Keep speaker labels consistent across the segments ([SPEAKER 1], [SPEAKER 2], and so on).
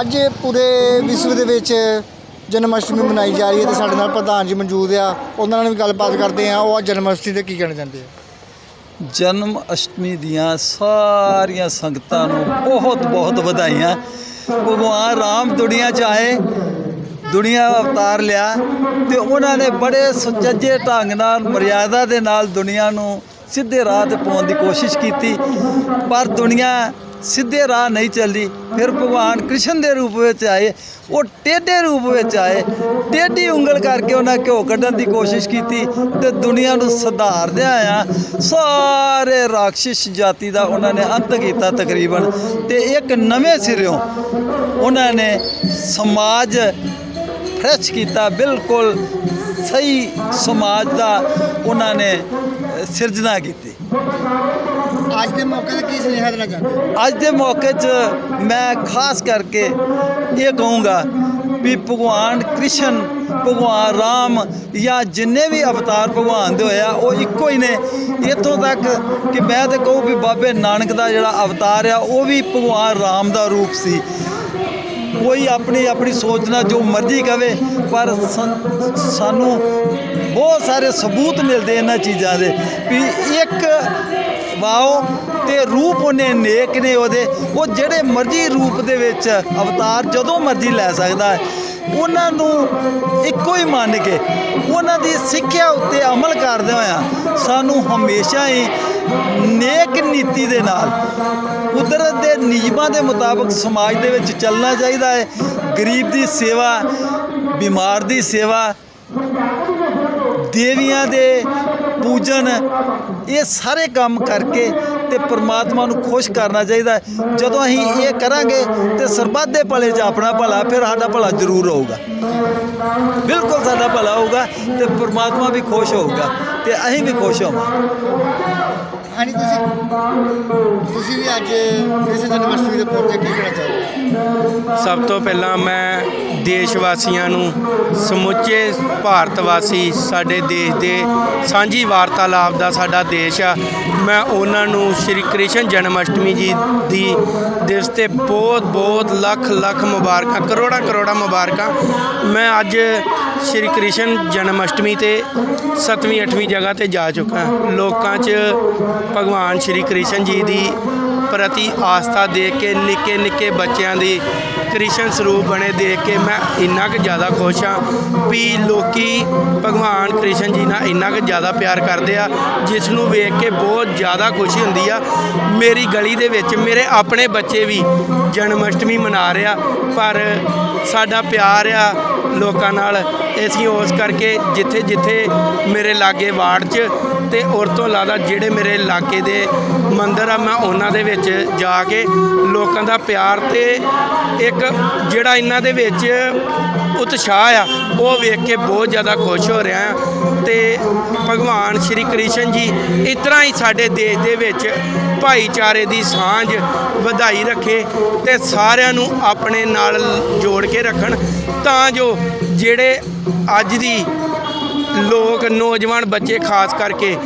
[SPEAKER 1] ਅੱਜ ਪੂਰੇ ਵਿਸ਼ਵ ਦੇ ਵਿੱਚ ਜਨਮ ਅਸ਼ਟਮੀ ਮਨਾਈ ਜਾ ਰਹੀ ਹੈ ਤੇ ਸਾਡੇ ਨਾਲ ਪ੍ਰਧਾਨ ਜੀ ਮੌਜੂਦ ਆ। ਉਹਨਾਂ ਨਾਲ ਵੀ ਗੱਲਬਾਤ ਕਰਦੇ ਆ ਉਹ ਅੱਜ ਜਨਮ ਅਸ਼ਟਮੀ ਤੇ ਕੀ ਕਹਿਣਾ ਚਾਹੁੰਦੇ ਆ?
[SPEAKER 2] ਜਨਮ ਅਸ਼ਟਮੀ ਦੀਆਂ ਸਾਰੀਆਂ ਸੰਗਤਾਂ ਨੂੰ ਬਹੁਤ ਬਹੁਤ ਵਧਾਈਆਂ। ਭਗਵਾਨ ਰਾਮ ਦੁਨੀਆ 'ਚ ਆਏ, ਦੁਨੀਆ ਅਵਤਾਰ ਲਿਆ ਤੇ ਉਹਨਾਂ ਨੇ ਬੜੇ ਸੁਚੱਜੇ ਢੰਗ ਨਾਲ, ਮਰਿਆਦਾ ਦੇ ਨਾਲ ਦੁਨੀਆ ਨੂੰ ਸਿੱਧੇ ਰਾਹ ਤੇ ਪਾਉਣ ਦੀ ਕੋਸ਼ਿਸ਼ ਕੀਤੀ। ਪਰ ਦੁਨੀਆ ਸਿੱਧੇ ਰਾਹ ਨਹੀਂ ਚੱਲੀ ਫਿਰ ਭਗਵਾਨ ਕ੍ਰਿਸ਼ਨ ਦੇ ਰੂਪ ਵਿੱਚ ਆਏ, ਉਹ ਟੇਢੇ ਰੂਪ ਵਿੱਚ ਆਏ। ਟੇਢੀ ਉਂਗਲ ਕਰਕੇ ਉਹਨਾਂ ਘਿਓ ਕੱਢਣ ਦੀ ਕੋਸ਼ਿਸ਼ ਕੀਤੀ ਤੇ ਦੁਨੀਆ ਨੂੰ ਸੁਧਾਰਦਿਆਂ ਆ ਸਾਰੇ ਰਾਖਸ਼ ਜਾਤੀ ਦਾ ਉਹਨਾਂ ਨੇ ਅੰਤ ਕੀਤਾ ਤਕਰੀਬਨ ਤੇ ਇੱਕ ਨਵੇਂ ਸਿਰਿਓਂ ਉਹਨਾਂ ਨੇ ਸਮਾਜ ਫਰੈਸ਼ ਕੀਤਾ। ਬਿਲਕੁਲ ਸਹੀ ਸਮਾਜ ਦਾ ਉਹਨਾਂ ਨੇ ਸਿਰਜਣਾ ਕੀਤੀ।
[SPEAKER 1] ਅੱਜ ਦੇ ਮੌਕੇ ਤੇ ਕੀ ਸੁਨੇਹਾ ਦੇਣਾ ਚਾਹੁੰਦੇ
[SPEAKER 2] ਅੱਜ ਦੇ ਮੌਕੇ 'ਚ ਮੈਂ ਖਾਸ ਕਰਕੇ ਇਹ ਕਹੂੰਗਾ ਵੀ ਭਗਵਾਨ ਕ੍ਰਿਸ਼ਨ, ਭਗਵਾਨ ਰਾਮ ਜਾਂ ਜਿੰਨੇ ਵੀ ਅਵਤਾਰ ਭਗਵਾਨ ਦੇ ਹੋਇਆ ਉਹ ਇੱਕੋ ਹੀ ਨੇ। ਇੱਥੋਂ ਤੱਕ ਕਿ ਮੈਂ ਤੇ ਕਹੂੰ ਵੀ ਬਾਬੇ ਨਾਨਕ ਦਾ ਜਿਹੜਾ ਅਵਤਾਰ ਆ, ਉਹ ਵੀ ਭਗਵਾਨ ਰਾਮ ਦਾ ਰੂਪ ਸੀ। ਕੋਈ ਆਪਣੀ ਆਪਣੀ ਸੋਚ ਨਾਲ ਜੋ ਮਰਜ਼ੀ ਕਵੇ ਪਰ ਸਾਨੂੰ ਬਹੁਤ ਸਾਰੇ ਸਬੂਤ ਮਿਲਦੇ ਇਹਨਾਂ ਚੀਜ਼ਾਂ ਦੇ ਵੀ ਇੱਕ ਵਾਓ ਤੇ ਰੂਪ ਉਹਨੇ ਨੇਕ ਨੇ ਉਹਦੇ। ਉਹ ਜਿਹੜੇ ਮਰਜ਼ੀ ਰੂਪ ਦੇ ਵਿੱਚ ਅਵਤਾਰ ਜਦੋਂ ਮਰਜ਼ੀ ਲੈ ਸਕਦਾ ਹੈ। ਉਹਨਾਂ ਨੂੰ ਇੱਕੋ ਹੀ ਮੰਨ ਕੇ, ਉਹਨਾਂ ਦੀ ਸਿੱਖਿਆ ਉੱਤੇ ਅਮਲ ਕਰਦੇ ਹੋਇਆ ਸਾਨੂੰ ਹਮੇਸ਼ਾ ਹੀ ਨੇਕ ਨੀਤੀ ਦੇ ਨਾਲ, ਕੁਦਰਤ ਦੇ ਨਿਯਮਾਂ ਦੇ ਮੁਤਾਬਕ ਸਮਾਜ ਦੇ ਵਿੱਚ ਚੱਲਣਾ ਚਾਹੀਦਾ ਹੈ। ਗਰੀਬ ਦੀ ਸੇਵਾ, ਬਿਮਾਰ ਦੀ ਸੇਵਾ ਦੇਵੀਆਂ ਦੇ ਪੂਜਨ, ਇਹ ਸਾਰੇ ਕੰਮ ਕਰਕੇ ਤੇ ਪ੍ਰਮਾਤਮਾ ਨੂੰ ਖੁਸ਼ ਕਰਨਾ ਚਾਹੀਦਾ ਜਦੋਂ ਅਸੀਂ ਇਹ ਕਰਾਂਗੇ ਤੇ ਸਰਬੱਤ ਦੇ ਭਲੇ 'ਚ ਆਪਣਾ ਭਲਾ, ਫਿਰ ਸਾਡਾ ਭਲਾ ਜ਼ਰੂਰ ਹੋਊਗਾ। ਬਿਲਕੁਲ ਸਾਡਾ ਭਲਾ ਹੋਊਗਾ ਤੇ ਪ੍ਰਮਾਤਮਾ ਵੀ ਖੁਸ਼ ਹੋਊਗਾ। ਤੇ ਅਸੀਂ ਵੀ ਖੁਸ਼ ਹੋਵਾਂਗੇ।
[SPEAKER 1] ਹਾਂਜੀ ਤੁਸੀਂ ਤੁਸੀਂ ਵੀ ਅੱਜ ਕ੍ਰਿਸ਼ਨ ਜਨਮ ਅਸ਼ਟਮੀ ਦੇ ਤੇ ਕੀ ਕਹਿਣਾ ਚਾਹੁੰਦੇ ਹੋ
[SPEAKER 3] ਸਭ ਤੋਂ ਪਹਿਲਾਂ ਮੈਂ ਦੇਸ਼ ਵਾਸੀਆਂ ਨੂੰ ਸਮੁੱਚੇ ਭਾਰਤ ਵਾਸੀ ਸਾਡੇ ਦੇਸ਼ ਦੇ ਸਾਂਝੀ ਵਾਰਤਾਲਾਪ ਦਾ ਸਾਡਾ ਦੇਸ਼ ਆ। ਮੈਂ ਉਹਨਾਂ ਨੂੰ ਸ਼੍ਰੀ ਕ੍ਰਿਸ਼ਨ ਜਨਮ ਅਸ਼ਟਮੀ ਜੀ ਦੀ ਦਿਵਸ ਤੇ ਬਹੁਤ ਬਹੁਤ ਲੱਖ ਲੱਖ ਮੁਬਾਰਕਾਂ ਕਰੋੜਾਂ ਕਰੋੜਾਂ ਮੁਬਾਰਕਾਂ। ਮੈਂ ਅੱਜ ਸ਼੍ਰੀ ਕ੍ਰਿਸ਼ਨ ਜਨਮ ਅਸ਼ਟਮੀ ਤੇ 7ਵੀਂ 8ਵੀਂ ਜਗ੍ਹਾ ਤੇ ਜਾ ਚੁੱਕਾ ਲੋਕਾਂ 'ਚ ਭਗਵਾਨ ਸ਼੍ਰੀ ਕ੍ਰਿਸ਼ਨ ਜੀ ਦੀ ਪ੍ਰਤੀ ਆਸਥਾ ਦੇਖ ਕੇ ਨਿੱਕੇ ਨਿੱਕੇ ਬੱਚਿਆਂ ਦੀ ਕ੍ਰਿਸ਼ਨ ਸਰੂਪ ਬਣੇ ਦੇਖ ਕੇ ਮੈਂ ਇੰਨਾ ਕੁ ਜ਼ਿਆਦਾ ਖੁਸ਼ ਹਾਂ ਵੀ ਲੋਕੀ ਭਗਵਾਨ ਕ੍ਰਿਸ਼ਨ ਜੀ ਨਾਲ ਇੰਨਾ ਕੁ ਜ਼ਿਆਦਾ ਪਿਆਰ ਕਰਦੇ ਆ, ਜਿਸ ਨੂੰ ਵੇਖ ਕੇ ਬਹੁਤ ਜ਼ਿਆਦਾ ਖੁਸ਼ੀ ਹੁੰਦੀ ਆ। ਮੇਰੀ ਗਲੀ ਦੇ ਵਿੱਚ ਮੇਰੇ ਆਪਣੇ ਬੱਚੇ ਵੀ ਜਨਮ ਅਸ਼ਟਮੀ ਮਨਾ ਰਿਹਾ ਪਰ ਸਾਡਾ ਪਿਆਰ ਆ ਲੋਕਾਂ ਨਾਲ ਅਸੀਂ ਉਸ ਕਰਕੇ ਜਿੱਥੇ ਜਿੱਥੇ ਮੇਰੇ ਲਾਗੇ ਵਾਰਡ 'ਚ ਤੇ ਔਰ ਤੋਂ ਇਲਾਵਾ ਜਿਹੜੇ ਮੇਰੇ ਇਲਾਕੇ ਦੇ ਮੰਦਰ ਆ, ਮੈਂ ਉਹਨਾਂ ਦੇ ਵਿੱਚ ਜਾ ਕੇ ਲੋਕਾਂ ਦਾ ਪਿਆਰ ਤੇ ਇੱਕ ਜਿਹੜਾ ਇਹਨਾਂ ਦੇ ਵਿੱਚ ਉਤਸ਼ਾਹ ਆ, ਉਹ ਵੇਖ ਕੇ ਬਹੁਤ ਜ਼ਿਆਦਾ ਖੁਸ਼ ਹੋ ਰਿਹਾ ਹਾਂ ਤੇ ਭਗਵਾਨ ਸ਼੍ਰੀ ਕ੍ਰਿਸ਼ਨ ਜੀ ਇਸ ਤਰ੍ਹਾਂ ਹੀ ਸਾਡੇ ਦੇਸ਼ ਦੇ ਵਿੱਚ ਭਾਈਚਾਰੇ ਦੀ ਸਾਂਝ ਵਧਾਈ ਰੱਖੇ ਤੇ ਸਾਰਿਆਂ ਨੂੰ ਆਪਣੇ ਨਾਲ ਜੋੜ ਕੇ ਰੱਖਣ। ਤਾਂ ਜੋ ਜਿਹੜੇ ਅੱਜ ਦੀ ਲੋਕ, ਨੌਜਵਾਨ ਬੱਚੇ ਖਾਸ ਕਰਕੇ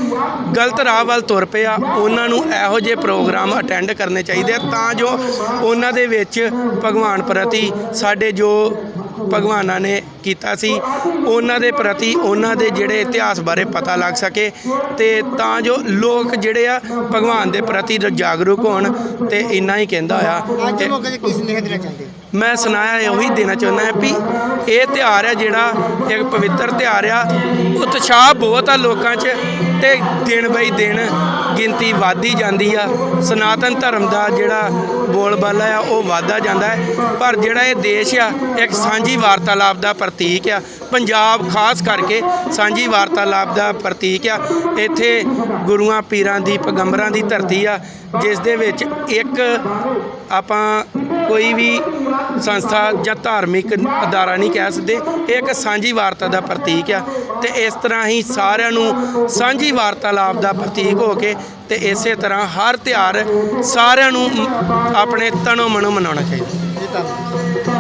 [SPEAKER 3] ਗਲਤ ਰਾਹ ਵੱਲ ਤੁਰ ਪਏ ਆ, ਉਹਨਾਂ ਨੂੰ ਇਹੋ ਜਿਹੇ ਪ੍ਰੋਗਰਾਮ ਅਟੈਂਡ ਕਰਨੇ ਚਾਹੀਦੇ ਆ, ਤਾਂ ਜੋ ਉਹਨਾਂ ਦੇ ਵਿੱਚ ਭਗਵਾਨ ਪ੍ਰਤੀ ਸਾਡੇ ਜੋ ਭਗਵਾਨਾਂ ਨੇ ਕੀਤਾ ਸੀ, ਉਹਨਾਂ ਦੇ ਪ੍ਰਤੀ ਉਹਨਾਂ ਦੇ ਜਿਹੜੇ ਇਤਿਹਾਸ ਬਾਰੇ ਪਤਾ ਲੱਗ ਸਕੇ ਤੇ ਤਾਂ ਜੋ ਲੋਕ ਜਿਹੜੇ ਆ ਭਗਵਾਨ ਦੇ ਪ੍ਰਤੀ ਜਾਗਰੂਕ ਹੋਣ ਤੇ ਇੰਨਾ ਹੀ ਕਹਿੰਦਾ
[SPEAKER 1] ਅੱਜ ਮੌਕੇ ਤੇ ਕੀ ਸੁਨੇਹਾ ਦੇਣਾ ਚਾਹੁੰਦੇ?
[SPEAKER 3] ਮੈਂ ਸੁਣਾਇਆ ਉਹੀ ਦੇਣਾ ਚਾਹੁੰਦਾ ਹਾਂ ਵੀ ਇਹ ਤਿਉਹਾਰ ਹੈ ਜਿਹੜਾ ਇੱਕ ਪਵਿੱਤਰ ਤਿਉਹਾਰ ਆ। ਉਤਸ਼ਾਹ ਬਹੁਤ ਆ ਲੋਕਾਂ 'ਚ ਤੇ ਦਿਨ ਬਈ ਦਿਨ ਗਿਣਤੀ ਵਧਦੀ ਜਾਂਦੀ ਆ। ਸਨਾਤਨ ਧਰਮ ਦਾ ਜਿਹੜਾ ਬੋਲਬਾਲਾ ਆ, ਉਹ ਵਧਦਾ ਜਾਂਦਾ ਹੈ। ਪਰ ਜਿਹੜਾ ਇਹ ਦੇਸ਼ ਆ, ਇੱਕ ਸਾਂਝੀ ਵਾਰਤਾਲਾਪ ਦਾ ਪ੍ਰਤੀਕ ਆ। ਪੰਜਾਬ ਖਾਸ ਕਰਕੇ ਸਾਂਝੀ ਵਾਰਤਾਲਾਪ ਦਾ ਪ੍ਰਤੀਕ ਆ। ਇੱਥੇ ਗੁਰੂਆਂ, ਪੀਰਾਂ ਦੀ, ਪੈਗੰਬਰਾਂ ਦੀ ਧਰਤੀ ਆ, ਜਿਸ ਦੇ ਵਿੱਚ ਇੱਕ ਆਪਾਂ ਕੋਈ ਵੀ ਸੰਸਥਾ ਜਾਂ ਧਾਰਮਿਕ ਅਦਾਰਾ ਨਹੀਂ ਕਹਿ ਸਕਦੇ। ਇਹ ਇੱਕ ਸਾਂਝੀ ਵਾਰਤਾ ਦਾ ਪ੍ਰਤੀਕ ਆ ਤੇ ਇਸ ਤਰ੍ਹਾਂ ਹੀ ਸਾਰਿਆਂ ਨੂੰ ਸਾਂਝੀ ਵਾਰਤਾਲਾਪ ਦਾ ਪ੍ਰਤੀਕ ਹੋ ਕੇ ਤੇ ਇਸੇ ਤਰ੍ਹਾਂ ਹਰ ਤਿਉਹਾਰ ਸਾਰਿਆਂ ਨੂੰ ਆਪਣੇ ਤਨੋ ਮਨੋ ਮਨਾਉਣਾ ਚਾਹੀਦਾ।